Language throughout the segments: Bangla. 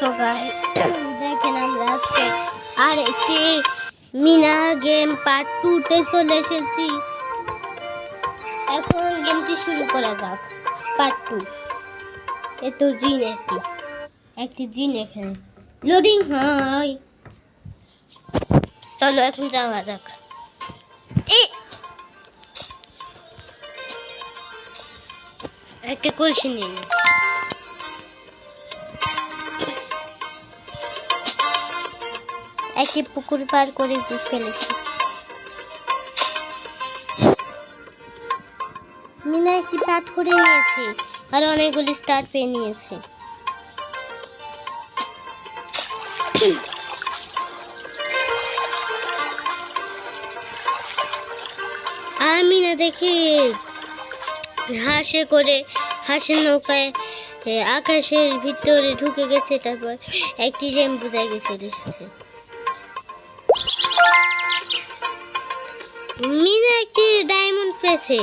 দেখেন আমরা আজকে আর একটি মিনা গেম পার্ট টুতে চলে এসেছি। এখন গেমটি শুরু করা যাক পার্ট টু এ তো জিন একটি একটি জিন এখানে। লোডিং হয়। চলো এখন যাওয়া যাক। একটা কলসি নিয়ে একটি পুকুর পার করে ফেলেছি। মিনা একটি পাঠ করে নিয়েছে আর অনেকগুলি স্টার পেয়ে নিয়েছে। আর মিনা দেখি হাসে করে হাসের নৌকায় আকাশের ভিতরে ঢুকে গেছে, তারপর একটি রেম বোঝাই গেছে এসেছে মিনা একটি ডায়মন্ড পেয়েছে।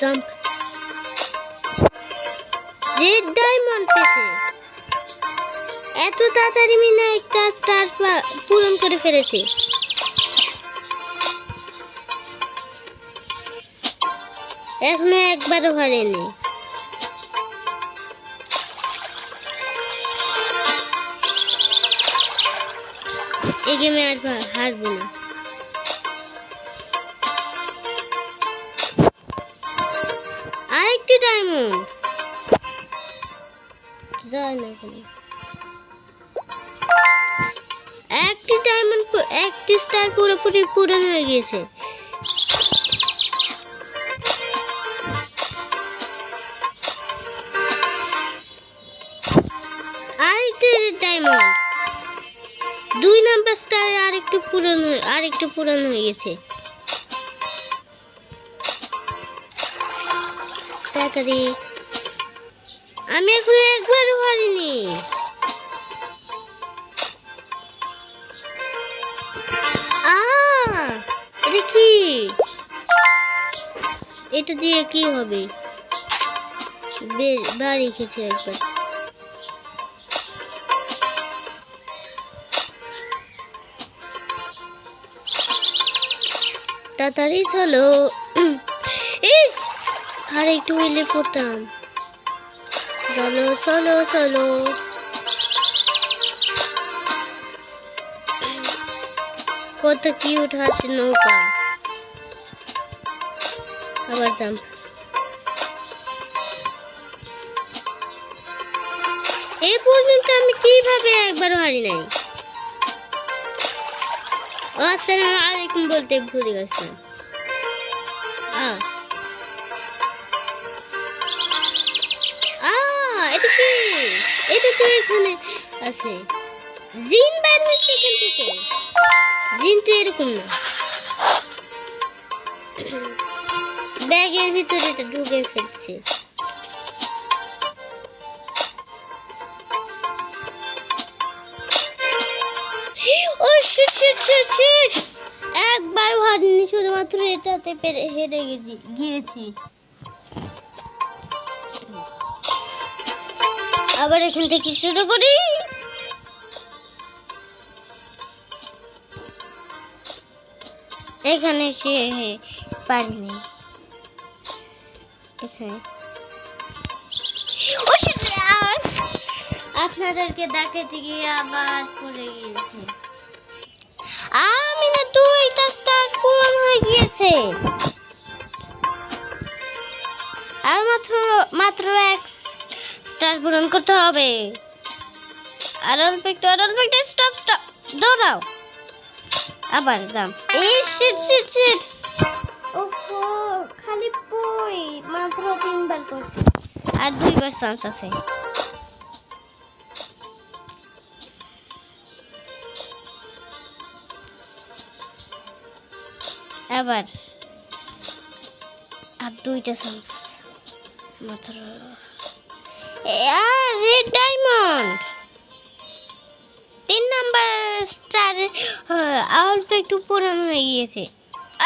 জাম্প রেড ডায়মন্ড পেয়েছে, এত তাড়াতাড়ি মিনা একটা স্টার পূরণ করে ফেলেছে। এখনও একবারও হারেনি। এই গেমে আর হারবো না। আরেকটি ডায়মন্ড যায় না একটি ডায়মন্ড একটি স্টার পুরোপুরি পূরণ হয়ে গিয়েছে। পূরণ হয়ে- আরেকটু পূরণ হয়ে গেছে। তাড়াতাড়ি আমি এখনও একবারও পারিনি এটা কি? এটা দিয়ে কি হবে? বাড়ি খেয়েছে একবার। তাড়াতাড়ি চলো। ইস, আর একটু হইলে পড়তাম চলো চলো চলো। কত কিউট হাতে নৌকা। আবার জাম্প এই পর্যন্ত আমি কীভাবে একবারও হারি নাই? আসসালামু আলাইকুম বলতে ভুলে আ এটা কি? এটা তো এখানে আছে। এরকম না। ব্যাগের ভিতরে ঢুকে ফেলছে। শুধুমাত্র এটাতে পেরে হেরে গিয়েছি। আবার এখান থেকে শুরু করি। এখানে সে পারিনি। এখানে। আপনাদেরকে দেখাতে গিয়ে আবার পড়ে গিয়েছে। গিয়েছে আর মাত্র মাত্র এক স্টার পূরণ করতে হবে। আর অল্প একটু আর অল্প একটু স্টপ স্টপ দৌড়াও। আবার যাম এই শিট শিট শিট ওহো খালি পড়ি মাত্র তিনবার করছি। আর দুইবার চান্স আছে। এবার আর দুইটা চান্স মাত্র। রেড ডায়মন্ড তিন নাম্বার স্টার অল্প একটু পুরনো হয়ে গিয়েছে।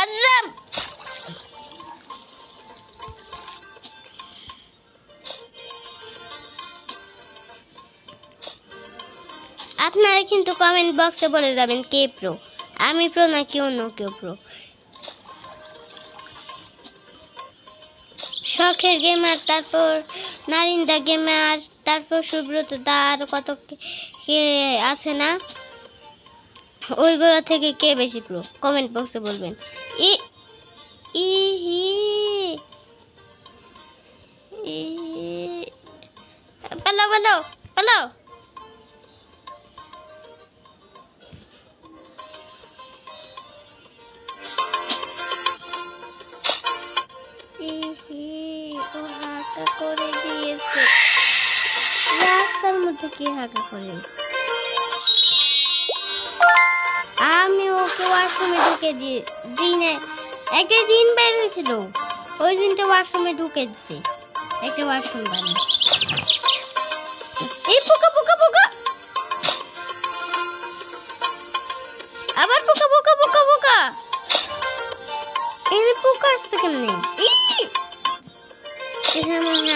আজাম আপনারা কিন্তু কমেন্ট বক্সে বলে যাবেন কে প্রো আমি প্রো না কেউ অন্য কেউ প্রো শখের গেমার তারপর নারিন্দা গেমার তারপর সুব্রত দা আর কত কে- আছে না? ওইগুলো থেকে কে বেশি প্রো কমেন্ট বক্সে বলবেন। ই ই, হি, ই পালাও পালাও পালাও ইহি, হাঁকা করে দিয়েছে। রাস্তার মধ্যে কি হাঁকা করে? আমি ওকে ওয়াশরুমে ঢুকে দিয়ে দিই না একটা দিন বের হয়েছিল। ওই দিনটা ওয়াশরুমে ঢুকে দিছে। একটা ওয়াশরুম বানিয়ে। এই পোকা পোকা পোকা! আবার পোকা পোকা পোকা পোকা! এখানে পোকা আসছে কেমনে?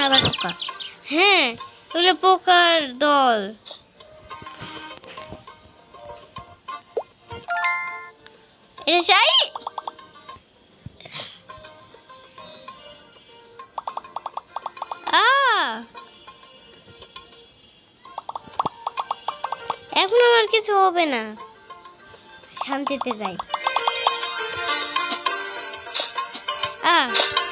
আবার পোকা। হ্যাঁ এগুলো পোকার দল। এখন আমার কিছু হবে না। শান্তিতে যাই। আহা!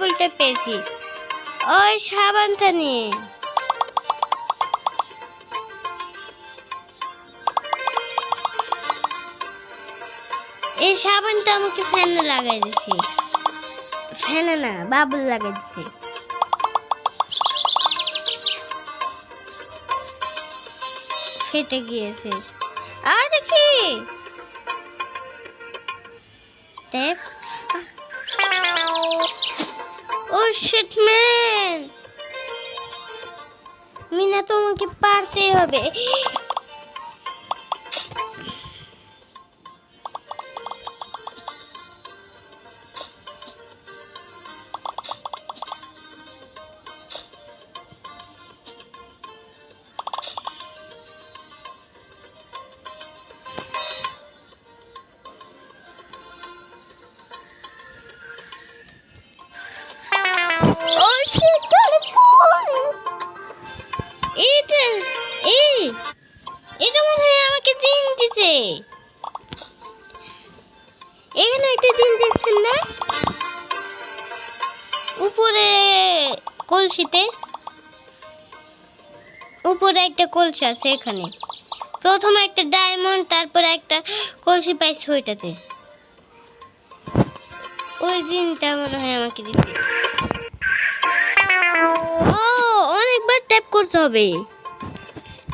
বাবলটা পেয়েছি। ওই সাবানটা নিয়ে এই সাবানটা আমাকে ফ্যানে লাগাই দিছে। ফ্যানে না, বাবল লাগাই দিছে। ফেটে গিয়েছে। আর দেখি। ও shit ম্যান মিনা তোমাকে পারতেই হবে। এখানে একটা জিন দেখছেন না? উপরে কলসিতে। উপরে একটা কলসি আছে এখানে। প্রথমে একটা ডায়মন্ড, তারপরে একটা কলসি পাইছে ওইটাতে। ওই জিনটা মনে হয় আমাকে দিতে ও, অনেকবার ট্যাপ করতে হবে।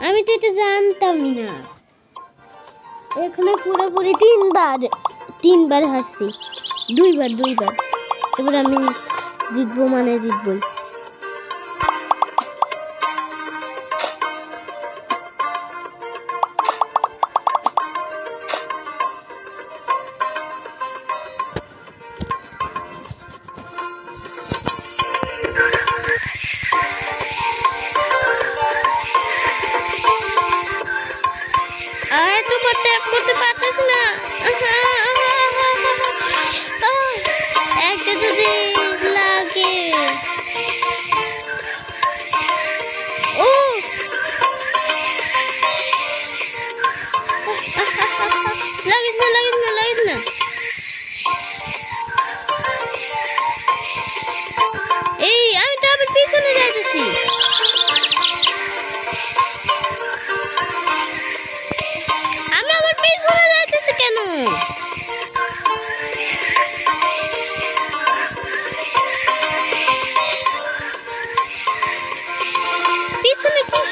আমি তো এটা জানতামই না। এখানে পুরোপুরি তিনবার তিনবার হারছি। দুইবার দুইবার। এবার আমি জিতবো মানে জিতবই।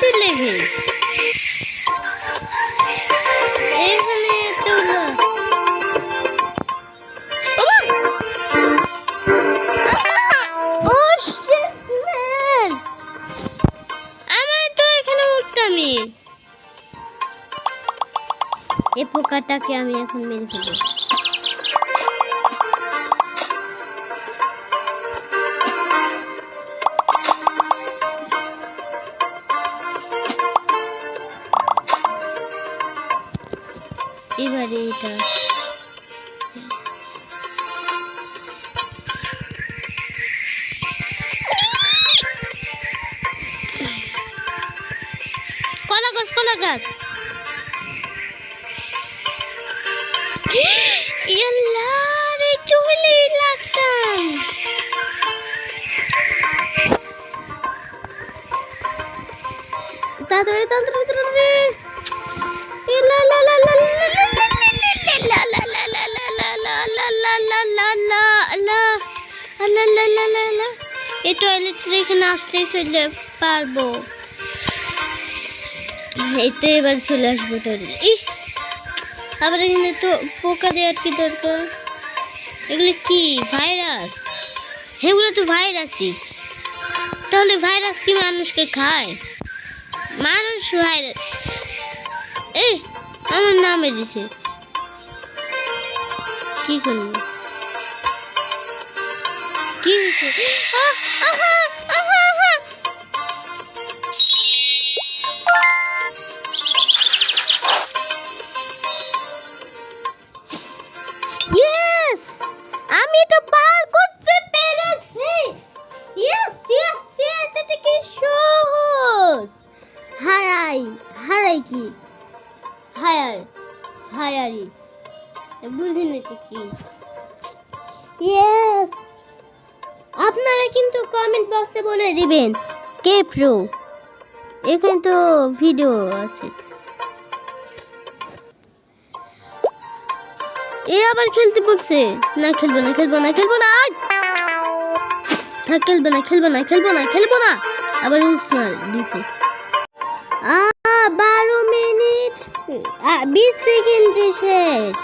কিসের লেভেল। এখানে এতগুলো এই পোকাটাকে আমি এখন মেরে ফেলব। এবারে এটা কলা গাছ কলা গাছ এই টয়লেট এখানে আসলেই চলে পারব। এতে এবার চলে আসব টয়লেট ই আবার এখানে তো পোকা দেওয়ার কি দরকার। এগুলো কি, ভাইরাস? এগুলো তো ভাইরাসই। তাহলে ভাইরাস কি মানুষকে খায়? মানুষ ভাইরাস। এই, আমার নামে দিছে। কি করব? কি হয়েছে? Uh-huh. বলে দিবেন। কে প্রো এখানে তো ভিডিও আছে। এ আবার খেলতে বলছে, না, খেলব না খেলব না খেলব না থাক, খেলব না খেলব না খেলব না খেলব না! আবার উপস মার দিছে। আ, বারো মিনিট বিশ সেকেন্ডে শেষ।